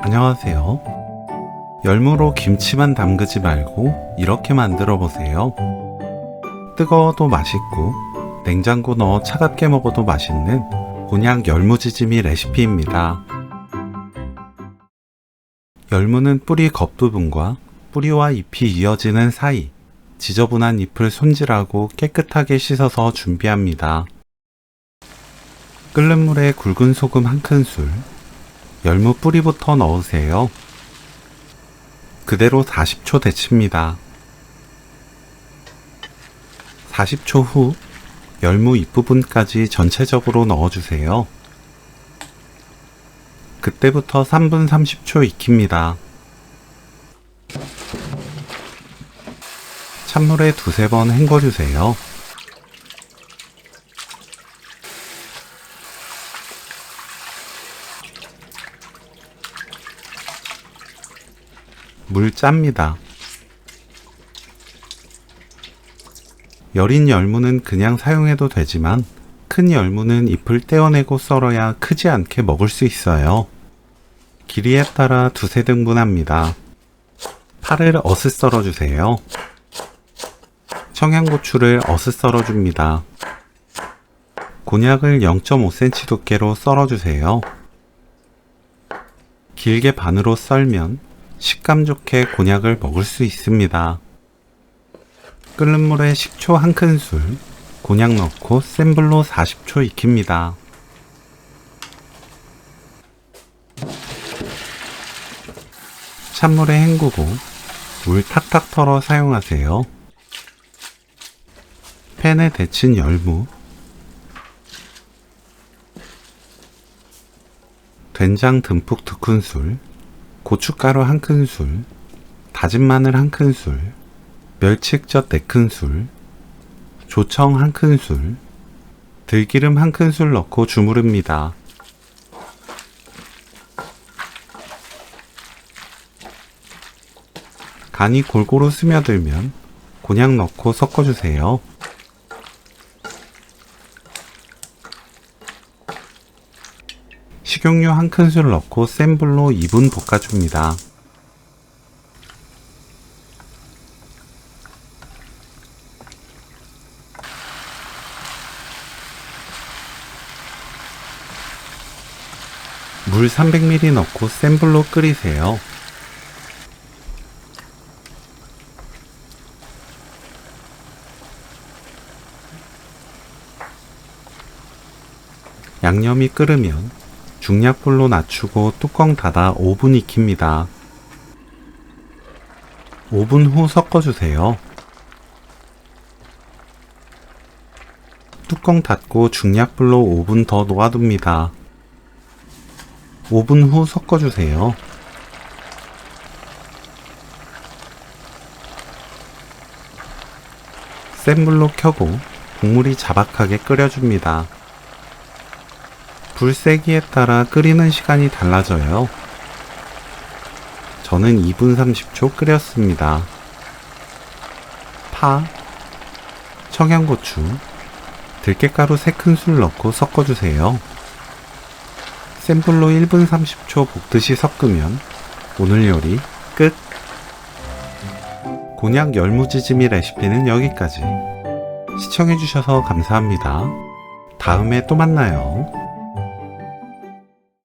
안녕하세요. 열무로 김치만 담그지 말고 이렇게 만들어 보세요. 뜨거워도 맛있고 냉장고 넣어 차갑게 먹어도 맛있는 곤약 열무지짐이 레시피입니다. 열무는 뿌리 겉부분과 뿌리와 잎이 이어지는 사이 지저분한 잎을 손질하고 깨끗하게 씻어서 준비합니다. 끓는 물에 굵은 소금 한 큰술, 열무 뿌리부터 넣으세요. 그대로 40초 데칩니다. 40초 후 열무 잎부분까지 전체적으로 넣어주세요. 그때부터 3분 30초 익힙니다. 찬물에 두세 번 헹궈주세요. 물 짭니다. 여린 열무는 그냥 사용해도 되지만 큰 열무는 잎을 떼어내고 썰어야 크지 않게 먹을 수 있어요. 길이에 따라 두세 등분합니다. 파를 어슷 썰어주세요. 청양고추를 어슷 썰어줍니다. 곤약을 0.5cm 두께로 썰어주세요. 길게 반으로 썰면 식감 좋게 곤약을 먹을 수 있습니다. 끓는 물에 식초 한 큰술, 곤약 넣고 센 불로 40초 익힙니다. 찬물에 헹구고 물 탁탁 털어 사용하세요. 팬에 데친 열무, 된장 듬뿍 두 큰술, 고춧가루 한 큰술, 다진 마늘 한 큰술, 멸치액젓 네 큰술, 조청 한 큰술, 들기름 한 큰술 넣고 주무릅니다. 간이 골고루 스며들면 곤약 넣고 섞어주세요. 식용유 한 큰술 넣고 센 불로 2분 볶아줍니다. 물 300ml 넣고 센 불로 끓이세요. 양념이 끓으면 중약불로 낮추고 뚜껑 닫아 5분 익힙니다. 5분 후 섞어주세요. 뚜껑 닫고 중약불로 5분 더 놓아둡니다. 5분 후 섞어주세요. 센 불로 켜고 국물이 자박하게 끓여줍니다. 불 세기에 따라 끓이는 시간이 달라져요. 저는 2분 30초 끓였습니다. 파, 청양고추, 들깨가루 3큰술 넣고 섞어주세요. 센 불로 1분 30초 볶듯이 섞으면 오늘 요리 끝! 곤약 열무지짐이 레시피는 여기까지. 시청해주셔서 감사합니다. 다음에 또 만나요.